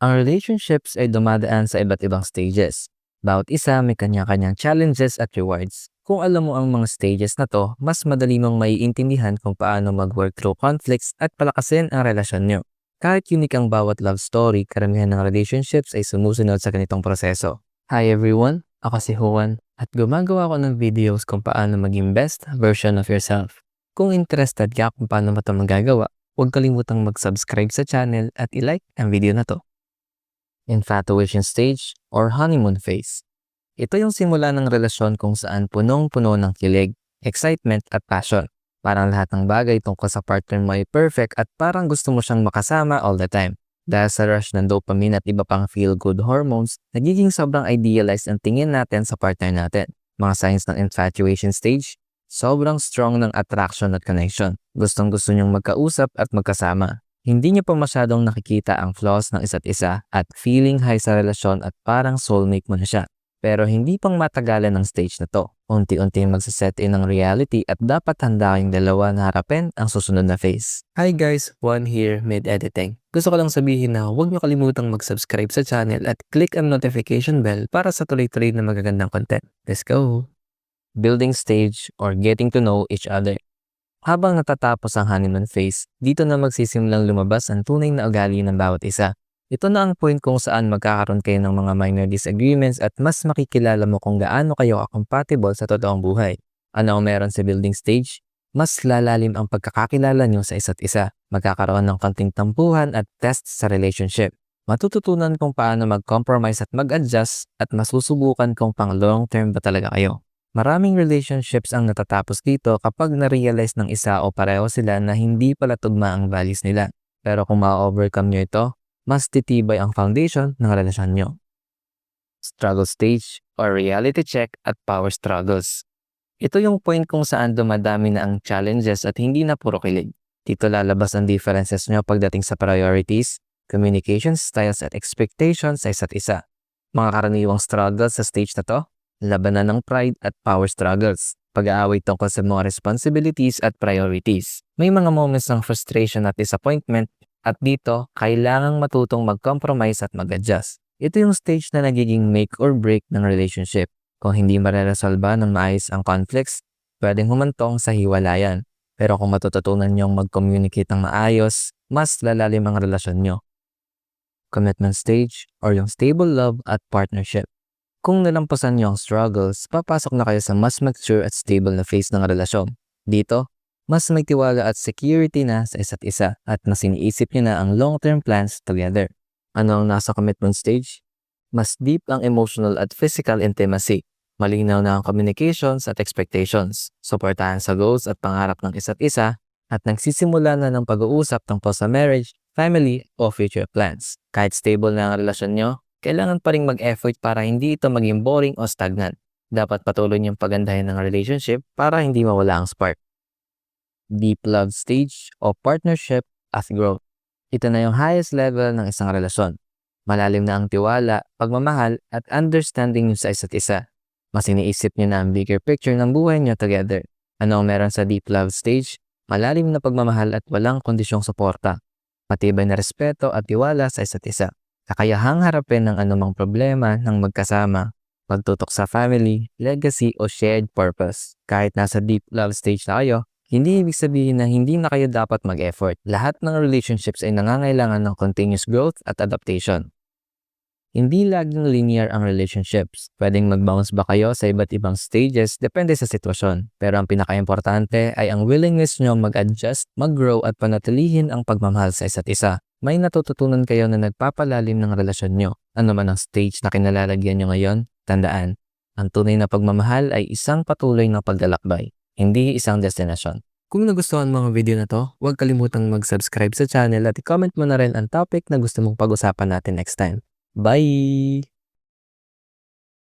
Ang relationships ay dumadaan sa iba't ibang stages. Bawat isa may kanya-kanyang challenges at rewards. Kung alam mo ang mga stages na to, mas madali mong maiintindihan kung paano mag-work through conflicts at palakasin ang relasyon nyo. Kahit unique ang bawat love story, karamihan ng relationships ay sumusunod sa ganitong proseso. Hi everyone, ako si Juan at gumagawa ko ng videos kung paano maging best version of yourself. Kung interested ka kung paano mo ito magagawa, huwag kalimutang mag-subscribe sa channel at i-like ang video na to. Infatuation stage or honeymoon phase. Ito yung simula ng relasyon kung saan punong-puno ng kilig, excitement at passion. Parang lahat ng bagay tungkol sa partner mo ay perfect at parang gusto mo siyang makasama all the time. Dahil sa rush ng dopamine at iba pang feel-good hormones, nagiging sobrang idealized ang tingin natin sa partner natin. Mga signs ng infatuation stage, sobrang strong ng attraction at connection. Gustong gusto niyong magkausap at magkasama. Hindi niyo pa masyadong nakikita ang flaws ng isa't isa at feeling high sa relasyon at parang soulmate mo na siya. Pero hindi pang matagalan ng stage na to. Unti-unti magsaset in ng reality at dapat handa kayong dalawa na harapin ang susunod na phase. Hi guys, Juan here, mid-editing. Gusto ko lang sabihin na huwag niyo kalimutang mag-subscribe sa channel at click ang notification bell para sa tuloy-tuloy na magagandang content. Let's go! Building stage or getting to know each other. Habang natatapos ang honeymoon phase, dito na magsisimulang lumabas ang tunay na ugali ng bawat isa. Ito na ang point kung saan magkakaroon kayo ng mga minor disagreements at mas makikilala mo kung gaano kayo compatible sa totoong buhay. Ano ang meron sa building stage? Mas lalalim ang pagkakakilala nyo sa isa't isa. Magkakaroon ng konting tampuhan at test sa relationship. Matututunan kung paano mag-compromise at mag-adjust at masusubukan kung pang long term ba talaga kayo. Maraming relationships ang natatapos dito kapag na-realize ng isa o pareho sila na hindi pala tugma ang values nila. Pero kung ma-overcome nyo ito, mas titibay ang foundation ng relasyon nyo. Struggle stage or reality check at power struggles. Ito yung point kung saan dumadami na ang challenges at hindi na puro kilig. Dito lalabas ang differences nyo pagdating sa priorities, communication styles at expectations sa isa't isa. Mga karaniwang struggles sa stage na to, labanan ng pride at power struggles, pag-aaway tungkol sa mga responsibilities at priorities. May mga moments ng frustration at disappointment at dito, kailangang matutong mag-compromise at mag-adjust. Ito yung stage na nagiging make or break ng relationship. Kung hindi mareresolba ng maayos ang conflicts, pwedeng humantong sa hiwalayan. Pero kung matututunan niyong mag-communicate ng maayos, mas lalalim ang relasyon niyo. Commitment stage or yung stable love at partnership. Kung nalampasan niyo ang struggles, papasok na kayo sa mas mature at stable na phase ng relasyon. Dito, mas may tiwala at security na sa isa't isa at mas iniisip niyo na ang long-term plans together. Ano ang nasa commitment stage? Mas deep ang emotional at physical intimacy. Malinaw na ang communications at expectations. Suportahan sa goals at pangarap ng isa't isa at nagsisimula na ng pag-uusap tungkol sa marriage, family, o future plans. Kahit stable na ang relasyon nyo, kailangan pa rin mag-effort para hindi ito maging boring o stagnant. Dapat patuloy niyong pagandahin ng relationship para hindi mawala ang spark. Deep love stage o partnership as growth. Ito na yung highest level ng isang relasyon. Malalim na ang tiwala, pagmamahal at understanding niyo sa isa't isa. Mas iniisip niyo na ang bigger picture ng buhay niyo together. Ano ang meron sa deep love stage? Malalim na pagmamahal at walang kondisyong suporta. Matibay na respeto at tiwala sa isa't isa kakayahang harapin ng anumang problema ng magkasama, magtutok sa family, legacy o shared purpose. Kahit nasa deep love stage na kayo, hindi ibig sabihin na hindi na kayo dapat mag-effort. Lahat ng relationships ay nangangailangan ng continuous growth at adaptation. Hindi laging linear ang relationships. Pwedeng mag-bounce ba kayo sa iba't ibang stages depende sa sitwasyon. Pero ang pinaka-importante ay ang willingness nyo mag-adjust, mag-grow at panatilihin ang pagmamahal sa isa't isa may natututunan kayo na nagpapalalim ng relasyon nyo. Ano man ang stage na kinalalagyan nyo ngayon, tandaan, ang tunay na pagmamahal ay isang patuloy na paglalakbay, hindi isang destinasyon. Kung nagustuhan mga video na to, huwag kalimutang mag-subscribe sa channel at i-comment mo na rin ang topic na gusto mong pag-usapan natin next time. Bye!